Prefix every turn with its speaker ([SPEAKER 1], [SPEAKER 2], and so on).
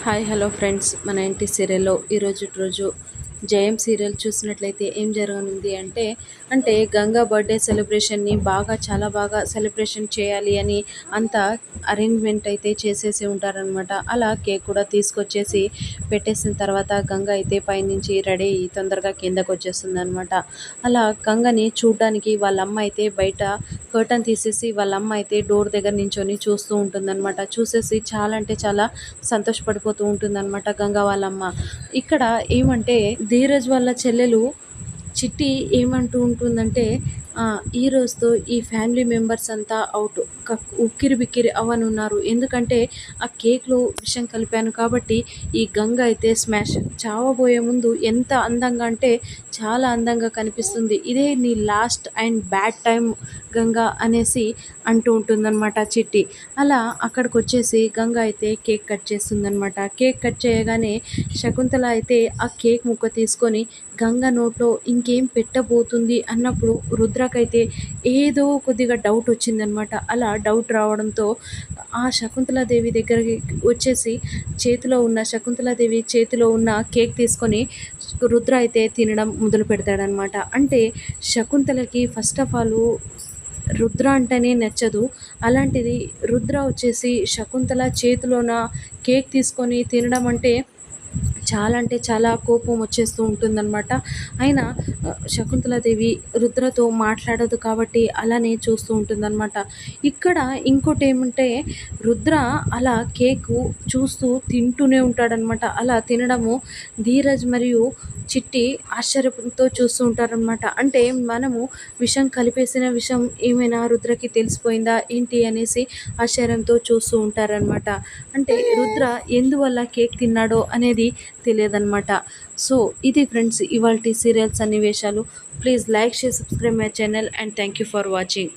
[SPEAKER 1] Hi hello friends మన ఇంటి సీరియల్లో ఈరోజు రోజు జయం సీరియల్ చూసినట్లయితే ఏం జరగనుంది అంటే అంటే గంగా బర్త్డే సెలబ్రేషన్ని బాగా చాలా బాగా సెలబ్రేషన్ చేయాలి అని అంతా అరేంజ్మెంట్ అయితే చేసేసి ఉంటారనమాట అలా కేక్ కూడా తీసుకొచ్చేసి పెట్టేసిన తర్వాత గంగ అయితే పైనుంచి రెడీ అయ్యి తొందరగా కిందకు వచ్చేస్తుంది అనమాట అలా గంగని చూడడానికి వాళ్ళ అమ్మ అయితే బయట కర్టన్ తీసేసి వాళ్ళ అమ్మ అయితే డోర్ దగ్గర నించొని చూస్తూ ఉంటుందన్నమాట. చూసేసి చాలా అంటే చాలా సంతోషపడిపోతూ ఉంటుందన్నమాట గంగ వాళ్ళమ్మ. ఇక్కడ ఏమంటే ధీరజ్ వాళ్ళ చెల్లెలు చిట్టి ఏమంటూ ఉంటుందంటే ఈ రోజుతో ఈ ఫ్యామిలీ మెంబర్స్ అంతా అవుట్. ఉక్కిరి బిక్కిరి అవ్వనున్నారు. ఎందుకంటే ఆ కేక్లో విషం కలిపాను కాబట్టి ఈ గంగ అయితే స్మాష్. చావబోయే ముందు ఎంత అందంగా అంటే చాలా అందంగా కనిపిస్తుంది. ఇదే నీ last and bad time Ganga అనేసి అంటూ ఉంటుందన్నమాట చిట్టి. అలా అక్కడికి వచ్చేసి గంగ అయితే కేక్ కట్ చేస్తుందనమాట కేక్ కట్ చేయగానే శకుంతల అయితే ఆ కేక్ ముక్క తీసుకొని గంగ నోట్లో ఇంకేం పెట్టబోతుంది అన్నప్పుడు రుద్రకైతే ఏదో కొద్దిగా డౌట్ వచ్చిందనమాట అలా డౌట్ రావడంతో ఆ శకుంతలాదేవి దగ్గరికి వచ్చేసి చేతిలో ఉన్న శకుంతలాదేవి చేతిలో ఉన్న కేక్ తీసుకొని రుద్ర అయితే తినడం మొదలు పెడతాడనమాట అంటే శకుంతలకి ఫస్ట్ ఆఫ్ ఆల్ రుద్ర అంటేనే నచ్చదు. అలాంటిది రుద్ర వచ్చేసి శకుంతల చేతిలోన కేక్ తీసుకొని తినడం అంటే చాలా అంటే చాలా కోపం వచ్చేస్తూ ఉంటుందన్నమాట. అయినా శకుంతలాదేవి రుద్రతో మాట్లాడదు కాబట్టి అలానే చూస్తూ ఉంటుందన్నమాట. ఇక్కడ ఇంకోటి ఏమంటే రుద్ర అలా కేకు చూస్తూ తింటూనే ఉంటాడనమాట అలా తినడము ధీరజ్ మరియు చిట్టి ఆశ్చర్యంతో చూస్తూ ఉంటారనమాట అంటే మనము విషం కలిపేసిన విషం ఏమైనా రుద్రకి తెలిసిపోయిందా ఏంటి అనేసి ఆశ్చర్యంతో చూస్తూ ఉంటారనమాట అంటే రుద్ర ఎందువల్ల కేక్ తిన్నాడో అనేది తెలియదన్నమాట. సో ఇది ఫ్రెండ్స్ ఇవాళ సీరియల్స్ సన్నివేశాలు. Please like share subscribe my channel and thank you for watching.